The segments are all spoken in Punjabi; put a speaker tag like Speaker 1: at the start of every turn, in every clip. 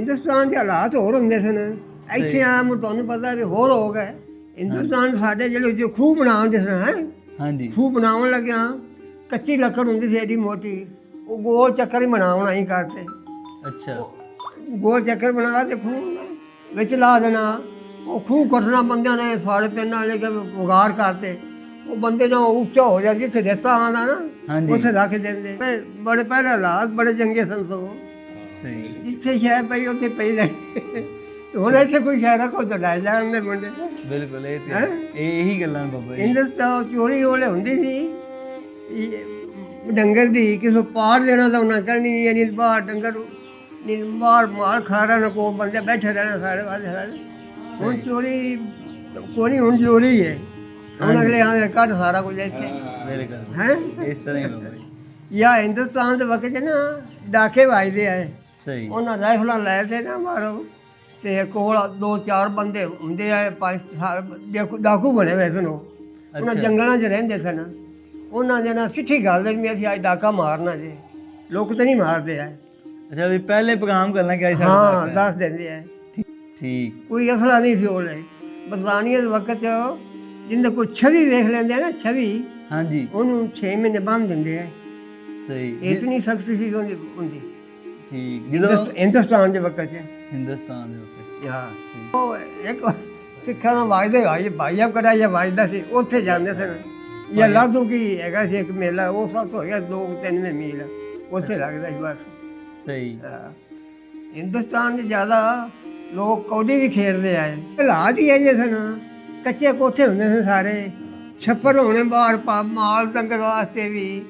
Speaker 1: ਹਿੰਦੁਸਤਾਨ ਦੇ ਹਾਲਾਤ ਹੋਰ ਹੁੰਦੇ ਸਨ। ਇੱਥੇ ਆ ਤੁਹਾਨੂੰ ਪਤਾ ਵੀ ਹੋਰ ਹੋ ਗਏ। ਹਿੰਦੁਸਤਾਨ ਸਾਡੇ ਜਿਹੜੇ ਜੋ ਖੂਹ ਬਣਾਉਂਦੇ ਸਨ ਹੈ?
Speaker 2: ਹਾਂਜੀ।
Speaker 1: ਖੂਹ ਬਣਾਉਣ ਲੱਗਿਆ ਕੱਚੀ ਲੱਕੜ ਹੁੰਦੀ ਸੀ ਏਡੀ ਮੋਟੀ। ਉਹ ਗੋਲ ਚੱਕਰ ਹੀ ਬਣਾਉਣਾ ਹੀ ਕਰਤੇ
Speaker 2: ਅੱਛਾ।
Speaker 1: ਗੋਲ ਚੱਕਰ ਬਣਾ ਤੇ ਖੂਹ ਵਿੱਚ ਲਾ ਦੇਣਾ। ਉਹ ਖੂਹ ਕੱਟਣਾ ਬੰਦਿਆਂ ਨੇ ਸਾਰੇ ਪਿੰਡ ਵਾਲੇ ਕੇ ਉਗਾਰ ਕਰਤੇ ਉਹ ਬੰਦੇ ਨਾਲ ਉੱਚਾ ਹੋ ਜਾਂਦਾ ਜਿੱਥੇ ਰੇਤਾ ਆਉਂਦਾ ਨਾ
Speaker 2: ਹਾਂਜੀ।
Speaker 1: ਉੱਥੇ ਰੱਖ ਦਿੰਦੇ। ਬੜੇ ਪਹਿਲੇ ਹਾਲਾਤ ਬੜੇ ਚੰਗੇ ਸਨ ਸਗੋਂ।
Speaker 2: ਸਹੀ।
Speaker 1: ਜਿੱਥੇ ਸ਼ੈ ਪਈ ਉੱਥੇ ਪਈ ਰਹਿ। ਤੇ ਹੁਣ ਇੱਥੇ ਕੋਈ ਸ਼ੈ ਰੱਖੋ ਤਾਂ ਲੈ ਜਾਣਗੇ ਮੁੰਡੇ।
Speaker 2: ਬਿਲਕੁਲ ਇਹ ਤੇ
Speaker 1: ਹੈਂ?
Speaker 2: ਇਹ ਇਹੀ ਗੱਲਾਂ ਨੇ ਬਾਬਾ ਜੀ।
Speaker 1: ਹਿੰਦੁਸਤਾਨ ਚੋਰੀ ਉਹਲੇ ਹੁੰਦੀ ਸੀ। ਇਹ ਡੰਗਰ ਦੀ ਕਿਸੇ ਪਾੜ ਦੇਣਾ ਤਾਂ ਉਹਨਾਂ ਕਰਨੀ ਯਾਨੀ ਬਾਹਰ ਡੰਗਰ ਨਹੀਂ ਬਾਹਰ ਮਾਲ ਖਾਰਾ ਨਾ ਕੋ ਬੰਦੇ ਬੈਠੇ ਰਹਿਣਾ ਸਾਰੇ ਵਾਦੇ ਸਾਰੇ। ਹੁਣ ਚੋਰੀ ਕੋਈ ਨਹੀਂ ਹੁਣ ਚੋਰੀ ਹੈ। ਹੁਣ ਅਗਲੇ ਆਂ ਕੱਢ ਸਾਰਾ ਕੁਝ ਇੱਥੇ।
Speaker 2: ਬਿਲਕੁਲ
Speaker 1: ਹੈ?
Speaker 2: ਇਸ ਤਰ੍ਹਾਂ ਹੀ ਬਾਬਾ ਜੀ।
Speaker 1: ਜਾਂ ਹਿੰਦੁਸਤਾਨ ਦੇ ਵਕਤ 'ਚ ਨਾ ਡਾਕੇ ਵੱਜਦੇ ਆਏ
Speaker 2: ਸਹੀ।
Speaker 1: ਉਹਨਾਂ ਰਾਈਫਲਾਂ ਲੈ ਤੇ ਨਾ ਮਾਰੋ। ਤੇ ਕੋਲ ਦੋ ਚਾਰ ਬੰਦੇ ਹੁੰਦੇ ਆ ਪੰਜ ਦੇਖੋ ਡਾਕੂ ਬਣੇ ਹੋਏ ਸਨ ਉਹ। ਉਹਨਾਂ। ਜੰਗਲਾਂ 'ਚ ਰਹਿੰਦੇ ਸਨ। ਉਹਨਾਂ ਦੇ ਨਾਲ ਸਿੱਠੀ ਗੱਲ ਦੇ ਵੀ ਅਸੀਂ ਅੱਜ ਡਾਕਾ ਮਾਰਨਾ ਜੇ। ਲੋਕ ਤਾਂ ਨਹੀਂ ਮਾਰਦੇ ਆ।
Speaker 2: ਅੱਛਾ ਵੀ ਪਹਿਲੇ ਪ੍ਰੋਗਰਾਮ ਕਰਨਾ ਕਿ ਅੱਜ
Speaker 1: ਹਾਂ ਦੱਸ ਦਿੰਦੇ ਆ।
Speaker 2: ਠੀਕ।
Speaker 1: ਕੋਈ ਅਸਲਾ ਨਹੀਂ ਸੀ ਉਹਲੇ। ਬਰਤਾਨੀਆ ਦੇ ਵਕਤ ਜਿੰਦੇ ਕੋਈ ਛਵੀ ਵੇਖ ਲੈਂਦੇ ਆ ਨਾ ਛਵੀ
Speaker 2: ਹਾਂਜੀ।
Speaker 1: ਉਹਨੂੰ 6 ਮਹੀਨੇ ਬੰਨ ਦਿੰਦੇ ਆ।
Speaker 2: ਸਹੀ।
Speaker 1: ਇਤਨੀ ਸਖਤੀ ਸੀ ਉਹਦੀ ਹੁੰਦੀ
Speaker 2: ਠੀਕ। ਜਦੋਂ
Speaker 1: ਹਿੰਦੁਸਤ- ਹਿੰਦੁਸਤਾਨ ਦੇ ਵਕਤ 'ਚ?
Speaker 2: ਹਿੰਦੁਸਤਾਨ ਦੇ ਉੱਤੇ
Speaker 1: ਹਾਂ ਉਹ ਇੱਕ ਸਿੱਖਾਂ ਦਾ ਵਾਜਦੇ ਭਾਈ ਭਾਈਆ ਕਰਾ ਜਾਂ ਵਾਜਦਾ ਸੀ ਉੱਥੇ ਜਾਂਦੇ ਸਨ। ਇਹ ਲਾਧੂ ਕੀ ਹੈਗਾ ਸੀ ਇੱਕ ਮੇਲਾ ਉਹ ਸਭ ਤੋਂ ਹੈਗਾ ਦੋ ਤਿੰਨ ਮੀਲ। ਉੱਥੇ ਲੱਗਦਾ ਸੀ ਬਸ।
Speaker 2: ਸਹੀ।
Speaker 1: ਹਾਂ। ਹਿੰਦੁਸਤਾਨ 'ਚ ਜ਼ਿਆਦਾ ਲੋਕ ਕੌਡੀ ਵੀ ਖੇਡਦੇ ਆਏ ਹਾਲਾਤ ਹੀ ਇਹ ਸਨ। ਕੱਚੇ ਕੋਠੇ ਹੁੰਦੇ ਸਨ ਸਾਰੇ। ਛੱਪਰ ਹੋਣੇ ਬਾਹਰ ਪਾ ਮਾਲ ਡੰਗਰ ਵਾਸਤੇ ਵੀ।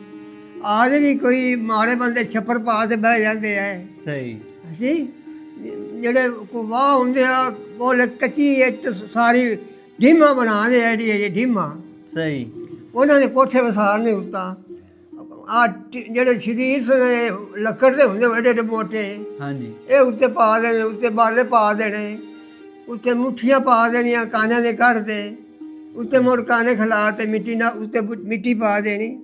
Speaker 1: ਆਜ ਵੀ ਕੋਈ ਮਾੜੇ ਬੰਦੇ ਛੱਪਰ ਪਾ ਕੇ ਬਹਿ ਜਾਂਦੇ ਆ।
Speaker 2: ਸਹੀ।
Speaker 1: ਅਸੀਂ? ਜਿਹੜੇ ਕੋ ਵਾਹ ਹੁੰਦੇ ਆ ਉਹ ਕੱਚੀ ਇੱਟ ਸਾਰੀ ਢੀਮਾ ਬਣਾ ਦੇ ਐਡੀ ਇਹ ਢੀਮਾ।
Speaker 2: ਸਹੀ।
Speaker 1: ਉਹਨਾਂ ਦੇ ਕੋਠੇ ਵਸਾਰ ਨਹੀਂ ਉਤਾ ਆ ਜਿਹੜੇ ਸ਼ਰੀਰ ਸਨ ਲੱਕੜ ਦੇ ਹੁੰਦੇ ਵੱਡੇ ਵੱਡੇ ਮੋਟੇ।
Speaker 2: ਹਾਂਜੀ।
Speaker 1: ਇਹ ਉੱਤੇ ਪਾ ਦੇਣੇ ਉੱਤੇ ਬਾਲੇ ਪਾ ਦੇਣੇ। ਉੱਤੇ ਮੁੱਠੀਆਂ ਪਾ ਦੇਣੀਆਂ ਕਾਨਿਆਂ ਦੇ ਕੱਢ ਦੇ ਉੱਤੇ ਮੁੜ ਕਾਨੇ ਖਿਲਾ ਤੇ ਮਿੱਟੀ ਨਾਲ ਉੱਤੇ ਮਿੱਟੀ ਪਾ ਦੇਣੀ।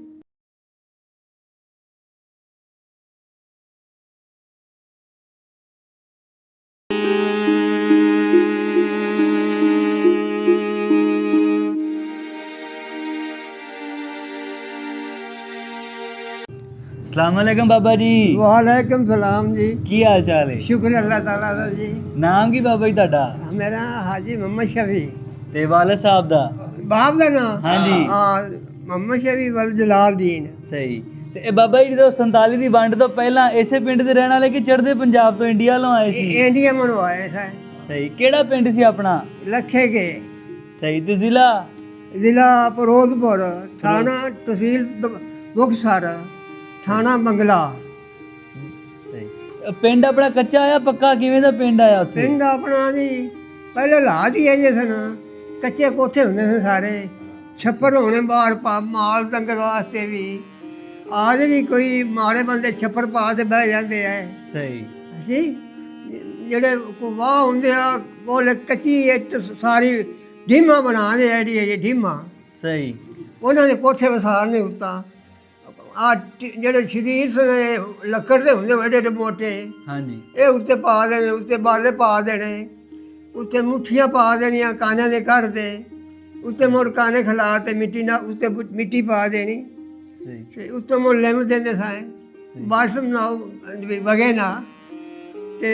Speaker 2: ਅਸਲਾਮ ਅਲੈਕਮ ਬਾਬਾ ਜੀ।
Speaker 1: ਵਾਲੇਕਮ ਸਲਾਮ ਜੀ।
Speaker 2: ਕੀ ਹਾਲ ਚਾਲ ਹੈ?
Speaker 1: ਸ਼ੁਕਰ ਅੱਲਾਹ ਤਾਲਾ ਦਾ ਜੀ।
Speaker 2: ਨਾਮ ਕੀ ਬਾਬਾ ਜੀ ਤੁਹਾਡਾ?
Speaker 1: ਮੇਰਾ ਹਾਜੀ ਮੁਹੰਮਦ ਸ਼ਫੀ।
Speaker 2: ਤੇ ਵਾਲਦ ਸਾਹਿਬ ਦਾ?
Speaker 1: ਬਾਪ ਦਾ ਨਾਮ?
Speaker 2: ਹਾਂਜੀ।
Speaker 1: ਹਾਂ ਮੁਹੰਮਦ ਸ਼ਫੀ ਵਲ ਜਲਾਲਦੀਨ।
Speaker 2: ਸਹੀ। ਤੇ ਇਹ ਬਾਬਾ ਜੀ ਜਦੋਂ 47 ਦੀ ਵੰਡ ਤੋਂ ਪਹਿਲਾਂ ਇਸੇ ਪਿੰਡ ਦੇ ਰਹਿਣ ਵਾਲੇ ਕਿ ਚੜ੍ਹਦੇ ਪੰਜਾਬ ਤੋਂ ਇੰਡੀਆ ਵੱਲੋਂ ਆਏ ਸੀ?
Speaker 1: ਇਹ ਇੰਡੀਆ ਮਨੋ ਆਏ ਸਨ
Speaker 2: ਸਹੀ। ਕਿਹੜਾ ਪਿੰਡ ਸੀ ਆਪਣਾ?
Speaker 1: ਲੱਖੇ ਕੇ।
Speaker 2: ਸਹੀ। ਤੇ ਜ਼ਿਲ੍ਹਾ?
Speaker 1: ਜ਼ਿਲ੍ਹਾ ਫਿਰੋਜ਼ਪੁਰ ਥਾਣਾ ਤਹਿਸੀਲ ਦ- ਮੁਕਤਸਰ। ਥਾਣਾ
Speaker 2: ਇਹ ਪਿੰਡ ਆਪਣਾ ਕੱਚਾ ਆਇਆ ਪੱਕਾ ਕਿਵੇਂ ਦਾ ਪਿੰਡ ਆਇਆ ਉੱਥੇ?
Speaker 1: ਪਿੰਡ ਆਪਣਾ ਜੀ ਪਹਿਲੇ ਹਾਲਾਤ ਹੀ ਇਹ ਸਨ। ਕੱਚੇ ਕੋਠੇ ਹੁੰਦੇ ਸਨ ਸਾਰੇ। ਛੱਪਰ ਹੋਣੇ ਬਾਹਰ ਪਾ ਮਾਲ ਡੰਗਰ ਵਾਸਤੇ ਵੀ। ਆਜ ਵੀ ਕੋਈ ਮਾੜੇ ਬੰਦੇ ਛੱਪਰ ਪਾ ਕੇ ਬਹਿ ਜਾਂਦੇ ਆ।
Speaker 2: ਸਹੀ।
Speaker 1: ਅਸੀਂ ਜਿਹੜੇ ਕੋ ਵਾਹ ਹੁੰਦੇ ਆ ਉਹ ਕੱਚੀ ਇੱਟ ਸਾਰੀ ਢੀਮਾ ਬਣਾ ਦੇ ਐਡੀ ਇਹ ਢੀਮਾ।
Speaker 2: ਸਹੀ।
Speaker 1: ਉਹਨਾਂ ਦੇ ਕੋਠੇ ਵਸਾਰ ਨਹੀਂ ਉਤਾ ਆ ਜਿਹੜੇ ਸ਼ਰੀਰ ਸਨ ਲੱਕੜ ਦੇ ਹੁੰਦੇ ਵੱਡੇ ਵੱਡੇ ਮੋਟੇ
Speaker 2: ਹਾਂਜੀ।
Speaker 1: ਇਹ ਉੱਤੇ ਪਾ ਦੇਣੇ ਉੱਤੇ ਬਾਲੇ ਪਾ ਦੇਣੇ ਉੱਤੇ ਮੁੱਠੀਆਂ ਪਾ ਦੇਣੀਆਂ ਕਾਨਿਆਂ ਦੇ ਕੱਢ ਦੇ ਉੱਤੇ ਮੁੜ ਕਾਨੇ ਖਿਲਾ ਤੇ ਮਿੱਟੀ ਨਾਲ ਉੱਤੇ ਮਿੱਟੀ ਪਾ ਦੇਣੀ। ਤੇ ਉੱਤੇ ਮੁੜ ਲੈਮ ਦਿੰਦੇ ਸਾਂ। ਬਾਰਿਸ਼ ਨਾ ਵਗੇ ਨਾ ਤੇ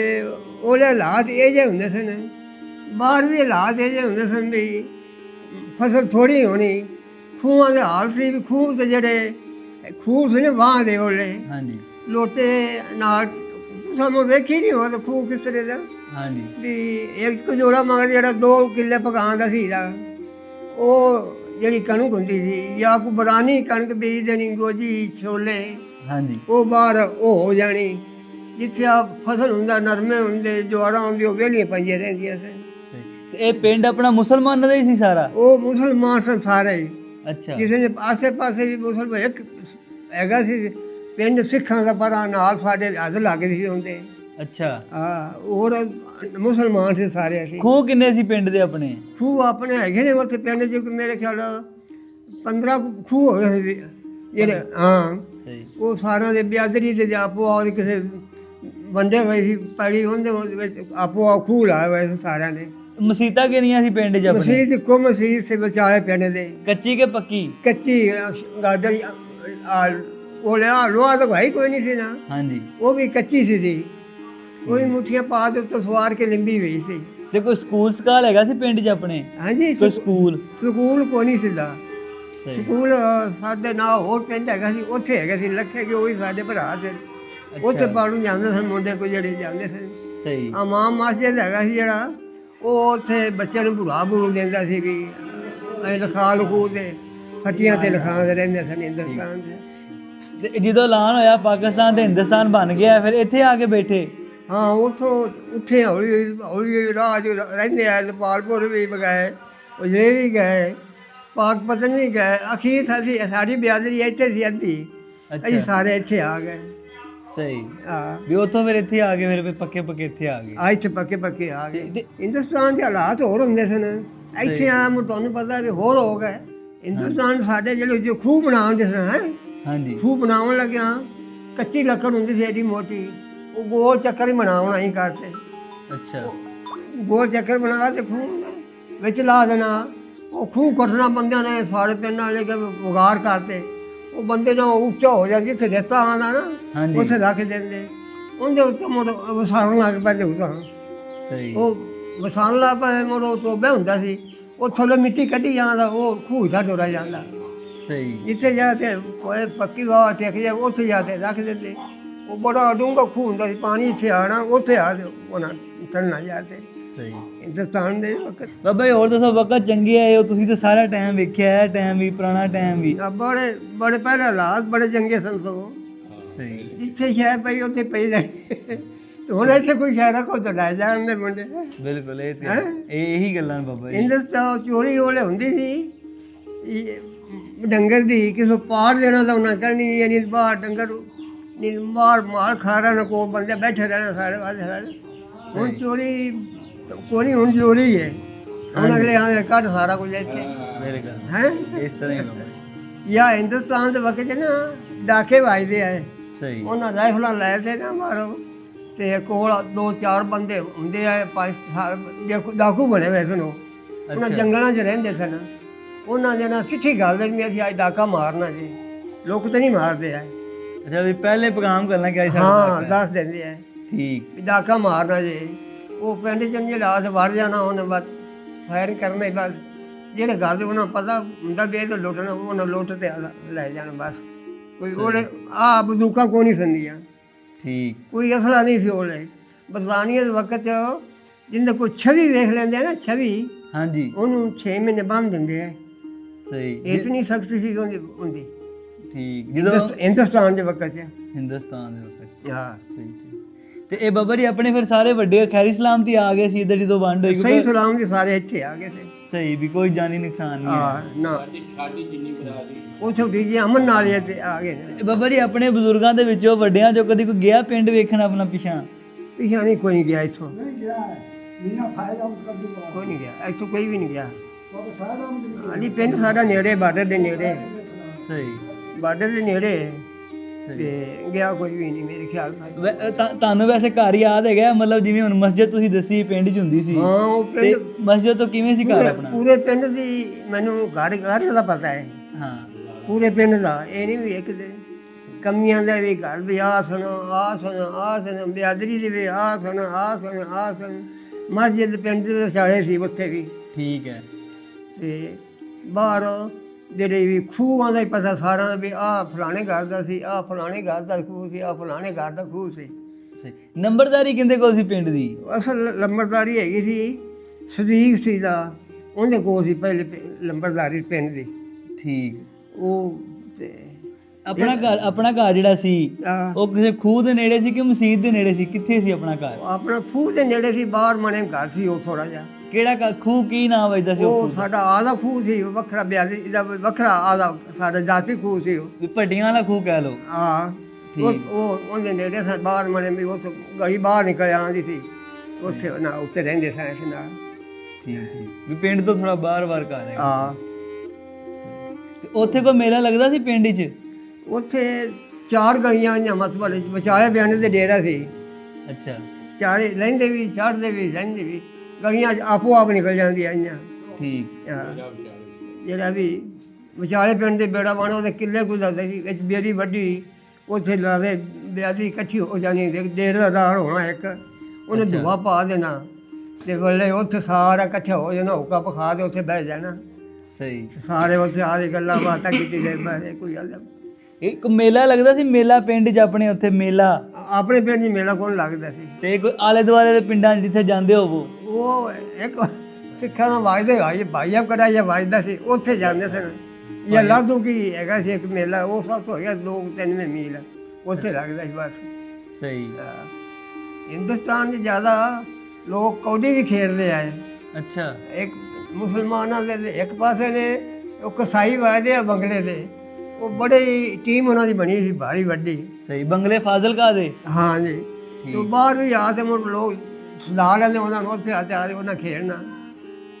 Speaker 1: ਉਹਲੇ ਹਾਲਾਤ ਇਹ ਜਿਹੇ ਹੁੰਦੇ ਸਨ। ਬਾਹਰ ਵੀ ਹਾਲਾਤ ਇਹ ਜਿਹੇ ਹੁੰਦੇ ਸਨ ਵੀ ਫਸਲ ਥੋੜੀ ਹੋਣੀ। ਖੂਹਾਂ ਦੇ ਹਾਲ ਸੀ ਵੀ ਖੂਹ ਤੇ ਜਿਹੜੇ ਖੂਹ ਸੀ ਨੇ ਵਾਹ ਦੇ ਉਹਲੇ।
Speaker 2: ਹਾਂਜੀ।
Speaker 1: ਲੋਟੇ ਨਾਲ ਸਾਨੂੰ ਵੇਖੀ ਨਹੀਂ ਉਹ ਖੂਹ ਕਿਸ ਤਰ੍ਹਾਂ ਦਾ।
Speaker 2: ਹਾਂਜੀ।
Speaker 1: ਵੀ ਇੱਕ ਜੋੜਾ ਮਗਰ ਜਿਹੜਾ 2 ਕਿੱਲੇ ਪਕਾਉਣ ਦਾ ਸੀ ਦਾ ਉਹ ਜਿਹੜੀ ਕਣਕ ਹੁੰਦੀ ਸੀ ਜਾਂ ਕੋ ਬਰਾਨੀ ਕਣਕ ਬੀਜ ਦੇਣੀ ਗੋਜੀ ਛੋਲੇ
Speaker 2: ਹਾਂਜੀ।
Speaker 1: ਉਹ ਬਾਹਰ ਉਹ ਹੋ ਜਾਣੀ ਜਿੱਥੇ ਆ ਫਸਲ ਹੁੰਦਾ ਨਰਮੇ ਹੁੰਦੇ ਜਵਾਰਾਂ ਹੁੰਦੀ ਉਹ ਵੇਲੀਆਂ ਪਈਆਂ ਰਹਿੰਦੀਆਂ
Speaker 2: ਤੇ ਇਹ ਪਿੰਡ ਆਪਣਾ ਮੁਸਲਮਾਨਾਂ ਦਾ ਹੀ ਸੀ ਸਾਰਾ?
Speaker 1: ਉਹ ਮੁਸਲਮਾਨ ਸਨ ਸਾਰੇ ਹੀ।
Speaker 2: ਅੱਛਾ।
Speaker 1: ਕਿਸੇ ਆਸੇ ਪਾਸੇ ਵੀ ਮੁਸਲਮਾਨ ਇੱਕ ਹੈਗਾ ਸੀ ਪਿੰਡ ਸਿੱਖਾਂ ਦਾ ਪਰਾਂ ਨਾਲ ਸਾਡੇ ਹੱਥ ਲੱਗਦੇ ਸੀ ਹੁੰਦੇ
Speaker 2: ਅੱਛਾ।
Speaker 1: ਹਾਂ ਹੋਰ ਮੁਸਲਮਾਨ ਸੀ ਸਾਰੇ ਅਸੀਂ।
Speaker 2: ਖੂਹ ਕਿੰਨੇ ਸੀ ਪਿੰਡ ਦੇ ਆਪਣੇ?
Speaker 1: ਖੂਹ ਆਪਣੇ ਹੈਗੇ ਨੇ ਉੱਥੇ ਪਿੰਡ ਚ ਮੇਰੇ ਖਿਆਲ 15 ਖੂਹ ਹੋ ਗਏ ਸੀ। ਜਿਹੜੇ ਹਾਂ।
Speaker 2: ਸਹੀ।
Speaker 1: ਉਹ ਸਾਰਿਆਂ ਦੇ ਬਿਆਦਰੀ ਤੇ ਜਾ ਪੋ ਔਰ ਕਿਸੇ ਵੰਡੇ ਹੋਏ ਸੀ ਪੈੜੀ ਉਹਦੇ ਵਿੱਚ ਆਪੋ ਆਪ ਖੂਹ ਲਾਇਆ ਹੋਇਆ ਸੀ ਸਾਰਿਆਂ ਨੇ
Speaker 2: ਮਸੀਤਾਂ ਕਿੰਨੀਆਂ ਸੀ ਪਿੰਡ 'ਚ ਆਪਣੇ?
Speaker 1: ਮਸੀਤ ਕੋ ਮਸੀਤ ਸੇ ਵਿਚਾਲੇ ਪਿੰਡ ਦੇ।
Speaker 2: ਕੱਚੀ ਕਿ ਪੱਕੀ?
Speaker 1: ਕੱਚੀ ਗਾਦਰ ਆ ਉਹ ਲਿਆ ਲੋਹਾ ਤਾਂ ਭਾਈ ਕੋਈ ਨਹੀਂ ਸੀ ਨਾ।
Speaker 2: ਹਾਂਜੀ।
Speaker 1: ਉਹ ਵੀ ਕੱਚੀ ਸੀ ਦੀ ਕੋਈ ਮੁੱਠੀਆਂ ਪਾ ਦੇ ਉੱਤੇ ਸਵਾਰ ਕੇ ਲਿੰਬੀ ਹੋਈ ਸੀ।
Speaker 2: ਤੇ ਕੋਈ ਸਕੂਲ ਸਕਾਲ ਹੈਗਾ ਸੀ ਪਿੰਡ 'ਚ ਆਪਣੇ?
Speaker 1: ਹਾਂਜੀ
Speaker 2: ਕੋਈ ਸਕੂਲ?
Speaker 1: ਸਕੂਲ ਕੋਈ ਨਹੀਂ ਸੀਦਾ
Speaker 2: ਸਹੀ
Speaker 1: ਸਕੂਲ ਸਾਡੇ ਨਾਲ ਹੋਰ ਪਿੰਡ ਹੈਗਾ ਸੀ ਉੱਥੇ ਹੈਗਾ ਸੀ ਲੱਖੇ ਕਿ ਉਹ ਵੀ ਸਾਡੇ ਭਰਾ ਸੀ। ਉੱਥੇ ਪੜ੍ਹਨ ਜਾਂਦੇ ਸਨ ਮੁੰਡੇ ਕੋਈ ਜਿਹੜੇ ਜਾਂਦੇ ਸਨ।
Speaker 2: ਸਹੀ।
Speaker 1: ਆ ਮਾਂ ਮਸਜਿਦ ਹੈਗਾ ਸੀ ਜਿਹੜਾ ਉਹ ਉੱਥੇ ਬੱਚਿਆਂ ਨੂੰ ਬੁੜਾ ਬੁੜੂ ਦਿੰਦਾ ਸੀ ਵੀ ਐ ਲਿਖਾ ਲਖੂ ਤੇ ਫੱਟੀਆਂ ਤੇ ਲਿਖਾਉਂਦੇ ਰਹਿੰਦੇ ਸਨ ਹਿੰਦੁਸਤਾਨ ਦੇ।
Speaker 2: ਤੇ ਜਦੋਂ ਐਲਾਨ ਹੋਇਆ ਪਾਕਿਸਤਾਨ ਤੇ ਹਿੰਦੁਸਤਾਨ ਬਣ ਗਿਆ ਫਿਰ ਇੱਥੇ ਆ ਕੇ ਬੈਠੇ?
Speaker 1: ਹਾਂ ਉੱਥੋਂ ਉੱਠੇ ਹੌਲੀ ਹੌਲੀ 'ਚ ਰਹਿੰਦੇ ਆ ਪਾਲਪੁਰ ਵੀ ਗਏ ਉਜਰੇ ਵੀ ਗਏ ਪਾਕ ਪਤਨ ਵੀ ਗਏ। ਅਖੀਰ ਸਾਡੀ ਸਾਡੀ ਬਿਆਦਰੀ ਇੱਥੇ ਸੀ ਅੱਧੀ। ਅਸੀਂ ਸਾਰੇ ਇੱਥੇ ਆ ਗਏ।
Speaker 2: ਸਹੀ।
Speaker 1: ਆ
Speaker 2: ਵੀ ਉੱਥੋਂ ਫਿਰ ਇੱਥੇ ਆ ਗਏ ਫਿਰ ਪੱਕੇ ਪੱਕੇ ਇੱਥੇ ਆ ਗਏ।
Speaker 1: ਆ ਇੱਥੇ ਪੱਕੇ ਪੱਕੇ ਆ ਗਏ। ਹਿੰਦੁਸਤਾਨ ਦੇ ਹਾਲਾਤ ਹੋਰ ਹੁੰਦੇ ਸਨ। ਇੱਥੇ ਆ ਤੁਹਾਨੂੰ ਪਤਾ ਵੀ ਹੋਰ ਹੋ ਗਏ। ਹਿੰਦੁਸਤਾਨ ਸਾਡੇ ਜਿਹੜੇ ਜੋ ਖੂਹ ਬਣਾਉਂਦੇ ਸਨ ਹੈ?
Speaker 2: ਹਾਂਜੀ।
Speaker 1: ਖੂਹ ਬਣਾਉਣ ਲੱਗਿਆ ਕੱਚੀ ਲੱਕੜ ਹੁੰਦੀ ਸੀ ਏਡੀ ਮੋਟੀ ਉਹ ਗੋਲ ਚੱਕਰ ਹੀ ਬਣਾਉਣਾ ਹੀ ਕਰਦੇ
Speaker 2: ਅੱਛਾ।
Speaker 1: ਗੋਲ ਚੱਕਰ ਬਣਾ ਕੇ ਖੂਹ ਵਿੱਚ ਲਾ ਦੇਣਾ। ਉਹ ਖੂਹ ਕੱਟਣਾ ਬੰਦਿਆਂ ਨੇ ਸਾਰੇ ਪਿੰਡ ਵਾਲੇ ਕੇ ਵਗਾਰ ਕਰਤੇ। ਉਹ ਬੰਦੇ ਨਾਲ ਉੱਚਾ ਹੋ ਜਾਂਦਾ ਜਿੱਥੇ ਰੇਤਾ ਆਉਂਦਾ ਨਾ ਉੱਥੇ ਰੱਖ ਦਿੰਦੇ। ਉਹਦੇ ਉੱਤੇ ਮੁੜ ਵਸਾਰਨ ਲੱਗ ਪੈਂਦੇ ਉਤਾਂ
Speaker 2: ਸਹੀ।
Speaker 1: ਉਹ ਵਸਾਰਨ ਲੱਗ ਪਏ ਮੁੜ ਉਹ ਟੋਬੇ ਹੁੰਦਾ ਸੀ। ਉਹ ਥੱਲੇ ਮਿੱਟੀ ਕੱਢੀ ਜਾਂਦਾ ਉਹ ਖੂਹ ਦਾ ਡੋਰਾ ਜਾਂਦਾ।
Speaker 2: ਸਹੀ।
Speaker 1: ਜਿੱਥੇ ਜਾ ਕੇ ਕੋਈ ਪੱਕੀ ਵਾਹ ਟੇਕ ਜਾ ਉੱਥੇ ਜਾ ਕੇ ਰੱਖ ਦਿੰਦੇ। ਉਹ ਬੜਾ ਡੂੰਘਾ ਖੂਹ ਹੁੰਦਾ ਸੀ ਪਾਣੀ ਇੱਥੇ ਆਣਾ ਉੱਥੇ ਆ ਕੇ ਉਹਨਾਂ ਤੜਨਾ ਜਾਂਦੇ
Speaker 2: ਸਹੀ।
Speaker 1: ਹਿੰਦੁਸਤਾਨ ਦੇ ਵਕਤ।
Speaker 2: ਬਾਬਾ ਜੀ ਹੋਰ ਦੱਸੋ ਵਕਤ ਚੰਗੇ ਆਏ ਹੋ? ਤੁਸੀਂ ਤਾਂ ਸਾਰਾ ਟਾਈਮ ਵੇਖਿਆ ਹੈ ਟਾਈਮ ਵੀ ਪੁਰਾਣਾ ਟਾਈਮ ਵੀ।
Speaker 1: ਆ ਬੜੇ ਬੜੇ ਪਹਿਲੇ ਹਾਲਾਤ ਬੜੇ ਚੰਗੇ ਸਨ
Speaker 2: ਸਹੀ।
Speaker 1: ਜਿੱਥੇ ਸ਼ਹਿਰ ਪਈ ਉੱਥੇ ਪਈ ਰਹੇ ਹੁਣ ਇੱਥੇ ਕੋਈ ਸ਼ਹਿਰ ਰੱਖੋ ਤਾਂ ਲੈ ਜਾਣ ਦੇ ਮੁੰਡੇ।
Speaker 2: ਬਿਲਕੁਲ ਇਹ ਤੇ ਇਹ ਇਹੀ ਗੱਲਾਂ ਨੇ ਬਾਬਾ ਜੀ।
Speaker 1: ਹਿੰਦੁਸਤਾਨ ਚੋਰੀ ਹੋਲੇ ਹੁੰਦੀ ਸੀ। ਇਹ ਡੰਗਰ ਦੀ ਕਿਸੇ ਪਾੜ ਦੇਣਾ ਤਾਂ ਉਹਨਾਂ ਕਰਨੀ ਯਾਨੀ ਬਾਹਰ ਡੰਗਰ ਨਹੀਂ ਮਾਰ ਮਾਲ ਖਾਰਾ ਨਾ ਕੋ ਬੰਦੇ ਬੈਠੇ ਰਹਿਣਾ ਸਾਰੇ ਵਾਦੇ ਸਾਰੇ ਹੁਣ ਚੋਰੀ ਕੋਈ ਹੁਣ ਚੋਰੀ ਹੈ। ਹੁਣ ਅਗਲੇ ਆਂ ਕੱਢ ਸਾਰਾ ਕੁਝ ਇੱਥੇ।
Speaker 2: ਬਿਲਕੁਲ
Speaker 1: ਹੈ?
Speaker 2: ਇਸ ਤਰ੍ਹਾਂ ਹੀ ਬਾਬਾ ਜੀ।
Speaker 1: ਜਾਂ ਹਿੰਦੁਸਤਾਨ ਦੇ ਵਕਤ 'ਚ ਨਾ ਡਾਕੇ ਵੱਜਦੇ ਆਏ
Speaker 2: ਸਹੀ।
Speaker 1: ਉਹਨਾਂ ਰਾਈਫਲਾਂ ਲੈ ਤੇ ਨਾ ਮਾਰੋ। ਤੇ ਕੋਲ ਦੋ ਚਾਰ ਬੰਦੇ ਹੁੰਦੇ ਆ ਦੇਖੋ ਡਾਕੂ ਬਣੇ ਹੋਏ ਸਨ ਉਹ। ਉਹਨਾਂ ਜੰਗਲਾਂ 'ਚ ਰਹਿੰਦੇ ਸਨ। ਉਹਨਾਂ ਦੇ ਨਾਲ ਸਿੱਠੀ ਗੱਲ ਦੇ ਵੀ ਅਸੀਂ ਅੱਜ ਡਾਕਾ ਮਾਰਨਾ ਜੀ। ਲੋਕ ਤਾਂ ਨਹੀਂ ਮਾਰਦੇ ਆ।
Speaker 2: ਅੱਛਾ ਵੀ ਪਹਿਲੇ ਪ੍ਰੋਗਰਾਮ ਕਰਨਾ ਕਿਹਾ ਸੀ
Speaker 1: ਹਾਂ ਦੱਸ ਦਿੰਦੇ ਆ।
Speaker 2: ਠੀਕ।
Speaker 1: ਡਾਕਾ ਮਾਰਨਾ ਜੀ। ਉਹ ਪਿੰਡ 'ਚ ਜਿਹੜਾ ਆਸ ਵੜ ਜਾਣਾ ਉਹਨੇ ਬਸ ਫਾਇਰ ਕਰਨਾ ਹੀ ਬਸ। ਜਿਹੜੇ ਗੱਲ ਦੇ ਉਹਨਾਂ ਪਤਾ ਹੁੰਦਾ ਵੀ ਇਹ ਤਾਂ ਲੁੱਟਣਾ ਉਹਨਾਂ ਲੁੱਟ ਤੇ ਲੈ ਜਾਣਾ ਬਸ। ਕੋਈ ਉਹਨੇ ਆ ਬੰਦੂਕਾਂ ਕੋਈ ਨਹੀਂ ਸੰਦੀਆਂ
Speaker 2: ਠੀਕ।
Speaker 1: ਕੋਈ ਅਸਲਾ ਨਹੀਂ ਸੀ ਉਹਲੇ ਬਦਲਾਨੀਆਂ ਦੇ ਵਕਤ ਜਿੰਦੇ ਕੋਈ ਛਵੀ ਵੇਖ ਲੈਂਦੇ ਆ ਨਾ ਛਵੀ
Speaker 2: ਹਾਂਜੀ।
Speaker 1: ਉਹਨੂੰ 6 ਮਹੀਨੇ ਬੰਨ ਦਿੰਦੇ ਆ।
Speaker 2: ਸਹੀ।
Speaker 1: ਇਤਨੀ ਸਖਤ ਸੀ ਉਹਦੀ ਹੁੰਦੀ
Speaker 2: ਠੀਕ। ਜਦੋਂ
Speaker 1: ਹਿੰਦੁਸਤ- ਹਿੰਦੁਸਤਾਨ ਦੇ ਵਕਤ 'ਚ।
Speaker 2: ਹਿੰਦੁਸਤਾਨ ਦੇ ਵਕਤ
Speaker 1: ਹਾਂ।
Speaker 2: ਸਹੀ ਸਹੀ। ਤੇ ਇਹ ਬਾਬਾ ਜੀ ਆਪਣੇ ਫਿਰ ਸਾਰੇ ਵੱਡੇ ਖੈਰੀ ਸਲਾਮ ਤੇ ਆ ਗਏ ਸੀ ਇੱਧਰ ਜਦੋਂ ਵੰਡ ਹੋਈ
Speaker 1: ਸਹੀ ਸਲਾਮ ਦੇ ਸਾਰੇ ਇੱਥੇ ਆ ਗਏ ਤੇ
Speaker 2: ਸਹੀ ਵੀ ਕੋਈ ਜਾਨੀ ਨੁਕਸਾਨ ਨਹੀਂ ਹੈ।
Speaker 1: ਹਾਂ ਨਾ। ਉਹ ਛੋਟੀ ਜੀ ਅਮਨ ਨਾਲ ਹੀ ਇੱਥੇ ਆ ਗਏ ਨੇ।
Speaker 2: ਬਾਬਾ ਜੀ ਆਪਣੇ ਬਜ਼ੁਰਗਾਂ ਦੇ ਵਿੱਚੋਂ ਵੱਡਿਆਂ ਚੋਂ ਕਦੀ ਕੋਈ ਗਿਆ ਪਿੰਡ ਵੇਖਣ ਆਪਣਾ ਪਿਛਾਂ
Speaker 1: ਪਿਛਾ ਨਹੀਂ ਕੋਈ ਨਹੀਂ ਗਿਆ ਇੱਥੋਂ। ਕੋਈ ਨਹੀਂ ਗਿਆ ਇੱਥੋਂ ਕੋਈ ਵੀ ਨਹੀਂ ਗਿਆ। ਅਲੀ ਪਿੰਡ ਸਾਡਾ ਨੇੜੇ ਬਾਰਡਰ ਦੇ ਨੇੜੇ।
Speaker 2: ਸਹੀ।
Speaker 1: ਬਾਰਡਰ ਦੇ ਨੇੜੇ। ਤੇ ਗਿਆ ਕੋਈ ਵੀ ਨਹੀਂ ਮੇਰੇ ਖਿਆਲ ਨਾਲ।
Speaker 2: ਵੈ- ਅ, ਤਾਂ- ਤੁਹਾਨੂੰ ਵੈਸੇ ਘਰ ਯਾਦ ਹੈਗਾ ਮਤਲਬ ਜਿਵੇਂ ਹੁਣ ਮਸਜਿਦ ਤੁਸੀਂ ਦੱਸੀ ਪਿੰਡ 'ਚ ਹੁੰਦੀ ਸੀ।
Speaker 1: ਹਾਂ ਉਹ
Speaker 2: ਤੇ
Speaker 1: ਪਿੰਡ
Speaker 2: ਮਸਜਿਦ ਤੋਂ ਕਿਵੇਂ ਸੀ ਘਰ
Speaker 1: ਪੂਰੇ-
Speaker 2: ਆਪਣਾ?
Speaker 1: ਪੂਰੇ ਪਿੰਡ ਦੀ ਮੈਨੂੰ ਘਰ ਘਰ ਦਾ ਪਤਾ ਹੈ।
Speaker 2: ਹਾਂ।
Speaker 1: ਪੂਰੇ ਪਿੰਡ ਦਾ ਇਹ ਨਹੀਂ ਵੀ ਇੱਕ ਦੇ। ਕਮੀਆਂ ਦਾ ਵੀ ਘਰ ਵੀ ਆ ਸੁਣੋ ਆ ਸੁਣੋ ਆ ਸੁਣੋ ਬਿਆਦਰੀ ਦੇ ਵੀ ਆ ਸੁਣੋ ਆ ਸੁਣੋ ਆ ਸੁਣੋ। ਮਸਜਿਦ ਪਿੰਡ ਦੇ ਵਿਚਾਲੇ ਸੀ ਉੱਥੇ ਵੀ।
Speaker 2: ਠੀਕ ਹੈ।
Speaker 1: ਤੇ ਬਾਹਰ ਜਿਹੜੇ ਵੀ ਖੂਹਾਂ ਦਾ ਹੀ ਪਤਾ ਸਾਰਾ ਦਾ ਵੀ ਆ ਫਲਾਣੇ ਘਰ ਦਾ ਸੀ ਆ ਫਲਾਣੇ ਘਰ ਦਾ ਖੂਹ ਸੀ ਆ ਫਲਾਣੇ ਘਰ ਦਾ ਖੂਹ ਸੀ।
Speaker 2: ਸਹੀ ਨੰਬਰਦਾਰੀ ਕਿੰਦੇ ਕੋਲ ਸੀ ਪਿੰਡ ਦੀ?
Speaker 1: ਅਸਲ ਲੰਬਰਦਾਰੀ ਹੈਗੀ ਸੀ ਸਦੀਕ ਸੀ ਦਾ ਉਹਦੇ ਕੋਲ ਸੀ ਪਹਿਲੇ ਲੰਬਰਦਾਰੀ ਪਿੰਡ ਦੀ।
Speaker 2: ਠੀਕ।
Speaker 1: ਉਹ ਤੇ
Speaker 2: ਆਪਣਾ ਘਰ ਆਪਣਾ ਘਰ ਜਿਹੜਾ ਸੀ ਉਹ ਕਿਸੇ ਖੂਹ ਦੇ ਨੇੜੇ ਸੀ ਕਿ ਮਸਜਿਦ ਦੇ ਨੇੜੇ ਸੀ? ਕਿੱਥੇ ਸੀ ਆਪਣਾ ਘਰ?
Speaker 1: ਆਪਣਾ ਖੂਹ ਦੇ ਨੇੜੇ ਸੀ ਬਾਹਰ ਮਣੇ ਘਰ ਸੀ ਉਹ ਥੋੜਾ ਜਿਹਾ।
Speaker 2: ਕਿਹੜਾ ਘਰ- ਖੂਹ ਕੀ ਨਾਮ ਵੱਜਦਾ ਸੀ ਉਹ
Speaker 1: ਉਹ ਸਾਡਾ ਆਦਾ ਖੂਹ ਸੀ ਵੱਖਰਾ ਬਿਆਦੀ ਇਹਦਾ ਵੱਖਰਾ ਆਦਾ ਸਾਡਾ ਜਾਤੀ ਖੂਹ ਸੀ ਉਹ।
Speaker 2: ਵੀ ਭੱਡੀਆਂ ਵਾਲਾ ਖੂਹ ਕਹਿ ਲਓ।
Speaker 1: ਹਾਂ ਉਹ ਉਹ ਉਹਦੇ ਨੇੜੇ ਸਾ ਬਾਹਰ ਮਣੇ ਵੀ ਉਹ ਗਲੀ ਬਾਹਰ ਨਿਕਲ ਆਉਂਦੀ ਸੀ। ਉੱਥੇ ਨਾ ਉੱਤੇ ਰਹਿੰਦੇ ਸਾਂ ਅਸੀਂ ਨਾਲ।
Speaker 2: ਠੀਕ ਠੀਕ। ਵੀ ਪਿੰਡ ਤੋਂ ਥੋੜਾ ਬਾਹਰ-ਬਾਹਰ ਘਰ ਹੈ।
Speaker 1: ਆ
Speaker 2: ਤੇ ਉੱਥੇ ਕੋਈ ਮੇਲਾ ਲੱਗਦਾ ਸੀ ਪਿੰਡ 'ਚ?
Speaker 1: ਉੱਥੇ ਚਾਰ ਗਲੀਆਂ ਜਾਂ ਮਤਲਬ ਵਿਚਾਲੇ ਬਿਆਨੇ ਦੇ ਡੇਰਾ ਸੀ।
Speaker 2: ਅੱਛਾ।
Speaker 1: ਚਾਰੇ ਲੈਂਦੇ ਵੀ ਚੜ੍ਹਦੇ ਵੀ ਰਹਿੰਦੇ ਵੀ। ਗਲੀਆਂ 'ਚ ਆਪੋ ਆਪ ਨਿਕਲ ਜਾਂਦੀਆਂ ਆਈਆਂ।
Speaker 2: ਠੀਕ।
Speaker 1: ਜਿਹੜਾ ਵੀ ਵਿਚਾਲੇ ਪਿੰਡ ਦੇ ਬੇੜਾ ਬਣਾ ਉਹਦੇ ਕਿੱਲੇ ਗੁਜ਼ਰਦੇ ਸੀ ਵਿੱਚ ਬੇਰੀ ਵੱਡੀ ਉੱਥੇ ਲਾਦੇ ਬਿਆਦੀ ਇਕੱਠੀ ਹੋ ਜਾਣੀ ਦੇ- ਡੇਢ ਦਾ ਦਾਰ ਹੋਣਾ ਇੱਕ ਉਹਨੇ। ਧੂਆ ਪਾ ਦੇਣਾ। ਤੇ ਵੱਲੇ ਉੱਥੇ ਸਾਰਾ ਇਕੱਠਾ ਹੋ ਜਾਣਾ ਹੁੱਕਾ ਪਖਾ ਦੇ ਉੱਥੇ ਬਹਿ ਜਾਣਾ।
Speaker 2: ਸਹੀ।
Speaker 1: ਸਾਰੇ ਉੱਥੇ ਆ ਕੇ ਗੱਲਾਂ ਬਾਤਾਂ ਕੀਤੀ ਗਏ ਬਾਰੇ ਕੋਈ ਗੱਲ
Speaker 2: ਇੱਕ ਮੇਲਾ ਲੱਗਦਾ ਸੀ ਮੇਲਾ ਪਿੰਡ 'ਚ ਆਪਣੇ ਉੱਥੇ ਮੇਲਾ?
Speaker 1: ਆਪਣੇ ਪਿੰਡ 'ਚ ਮੇਲਾ ਕੋਣ ਲੱਗਦਾ ਸੀ?
Speaker 2: ਤੇ ਕੋਈ ਆਲੇ ਦੁਆਲੇ ਦੇ ਪਿੰਡਾਂ 'ਚ ਜਿੱਥੇ ਜਾਂਦੇ ਹੋਵੋ?
Speaker 1: ਉਹ ਇੱਕ ਸਿੱਖਾਂ ਦਾ ਵਾਜਦੇ ਭਾਈ ਭਾਈ ਆਪ ਕਰਾ ਜਾਂ ਵਾਜਦਾ ਸੀ ਉੱਥੇ ਜਾਂਦੇ ਸਨ। ਇਹ ਲਾਦੂ ਕੀ ਹੈਗਾ ਸੀ ਇੱਕ ਮੇਲਾ ਉਹ ਸਭ ਤੋਂ ਹੈਗਾ ਦੋ ਤਿੰਨ ਮੀਲ ਉੱਥੇ ਲੱਗਦਾ ਸੀ ਬਸ।
Speaker 2: ਸਹੀ।
Speaker 1: ਹਿੰਦੁਸਤਾਨ 'ਚ ਜ਼ਿਆਦਾ ਲੋਕ ਕੌਡੀ ਵੀ ਖੇਡਦੇ ਆਏ
Speaker 2: ਅੱਛਾ।
Speaker 1: ਇੱਕ ਮੁਸਲਮਾਨਾਂ ਦੇ ਇੱਕ ਪਾਸੇ ਨੇ ਉਹ ਕਸਾਈ ਵਾਜਦੇ ਆ ਬੰਗਲੇ ਦੇ। ਉਹ ਬੜੀ ਟੀਮ ਉਹਨਾਂ ਦੀ ਬਣੀ ਸੀ ਭਾਰੀ ਵੱਡੀ।
Speaker 2: ਸਹੀ ਬੰਗਲੇ ਫਾਜ਼ਿਲਕਾ ਦੇ?
Speaker 1: ਹਾਂ ਜੀ। ਤੇ ਬਾਹਰ ਵੀ ਆ ਤੇ ਮੁੜ ਲੋਕ ਸੁਧਾ ਲੈਂਦੇ ਉਹਨਾਂ ਨੂੰ ਉੱਥੇ ਆ ਤੇ ਆ ਕੇ ਉਹਨਾਂ ਖੇਡਣਾ।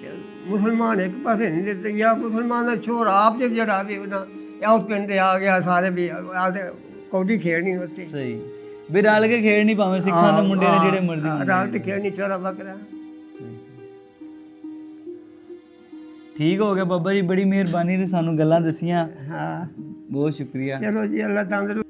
Speaker 1: ਤੇ ਮੁਸਲਮਾਨ ਇੱਕ ਪਾਸੇ ਨਹੀਂ ਦਿੱਤੇ ਜਾਂ ਮੁਸਲਮਾਨ ਦਾ ਛੋੜ ਆਪ ਜੇ ਜਿਹੜਾ ਵੀ ਉਹਨਾਂ ਜਾਂ ਉਸ ਪਿੰਡ ਦੇ ਆ ਗਿਆ ਸਾਰੇ ਵੀ ਆ ਤੇ ਕੌਡੀ ਖੇਡਣੀ ਉੱਥੇ।
Speaker 2: ਸਹੀ। ਵੀ ਰਲ ਕੇ ਖੇਡ ਨਹੀਂ ਪਾਵੇਂ ਸਿੱਖਾਂ ਦੇ ਮੁੰਡੇ ਨੇ ਜਿਹੜੇ ਮਰਜ਼ੀ
Speaker 1: ਰਾਤ ਤੇ ਖੇਡਣੀ ਚੋਰਾ ਬੱਕਰਾ।
Speaker 2: ਠੀਕ ਹੋ ਗਿਆ ਬਾਬਾ ਜੀ ਬੜੀ ਮਿਹਰਬਾਨੀ ਤੇ ਸਾਨੂੰ ਗੱਲਾਂ ਦੱਸੀਆਂ।
Speaker 1: ਹਾਂ।
Speaker 2: ਬਹੁਤ ਸ਼ੁਕਰੀਆ।
Speaker 1: ਚਲੋ ਜੀ ਅੱਲਾ ਤੰਦਰੁਸਤ